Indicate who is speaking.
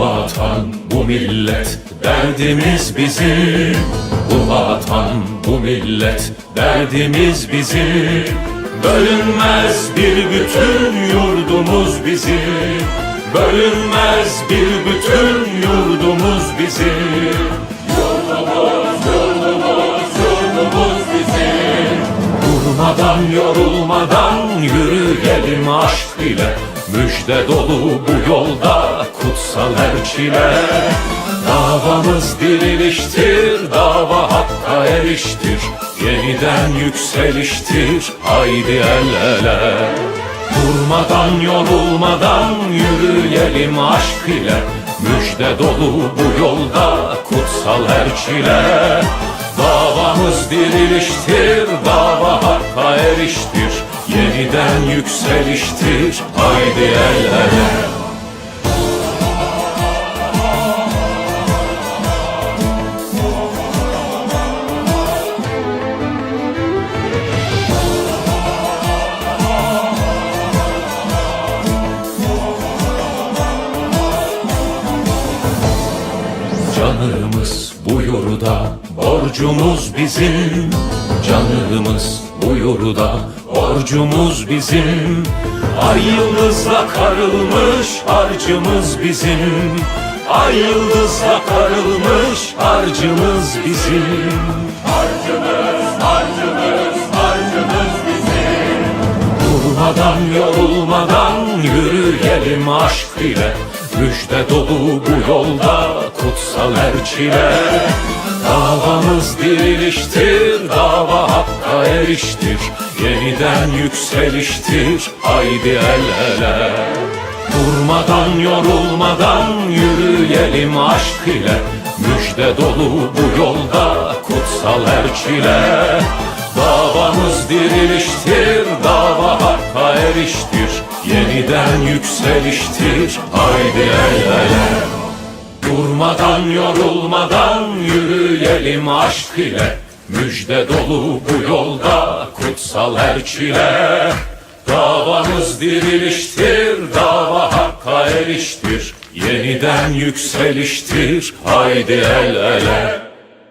Speaker 1: vatan, bu millet, derdimiz bizim. Bu vatan, bu millet, derdimiz bizim. Bölünmez bir bütün yurdumuz bizim. Bölünmez bir bütün yurdumuz bizim. Yurdumuz, yurdumuz, yurdumuz bizim. Durmadan yorulmadan yürüyelim aşk ile Müjde dolu bu yolda kutsal erçile Davamız diriliştir, dava hakka eriştir Yeniden yükseliştir, haydi el ele. Durmadan yorulmadan yürüyelim aşk ile Müjde dolu bu yolda kutsal erçile Davamız diriliştir, dava hakka eriştir Yeniden yükseliştir, haydi el ele Canımız bu yurda borcumuz bizim. Canımız bu yurda borcumuz bizim. Ay yıldızla karılmış harcımız bizim. Ay yıldızla karılmış harcımız bizim. Harcımız, harcımız, harcımız bizim. Durmadan yorulmadan yürüyelim aşk ile Müjde dolu bu yolda kutsal erçile Davamız diriliştir, dava hakka eriştir. Yeniden yükseliştir, haydi el ele. Durmadan yorulmadan yürüyelim aşk ile. Müjde dolu bu yolda kutsal erçile Davamız diriliştir, dava hakka eriştir Yeniden yükseliştir, haydi el ele. Durmadan yorulmadan yürüyelim aşk ile. Müjde dolu bu yolda kutsal erçile Davamız diriliştir, dava hakka eriştir. Yeniden yükseliştir, haydi el ele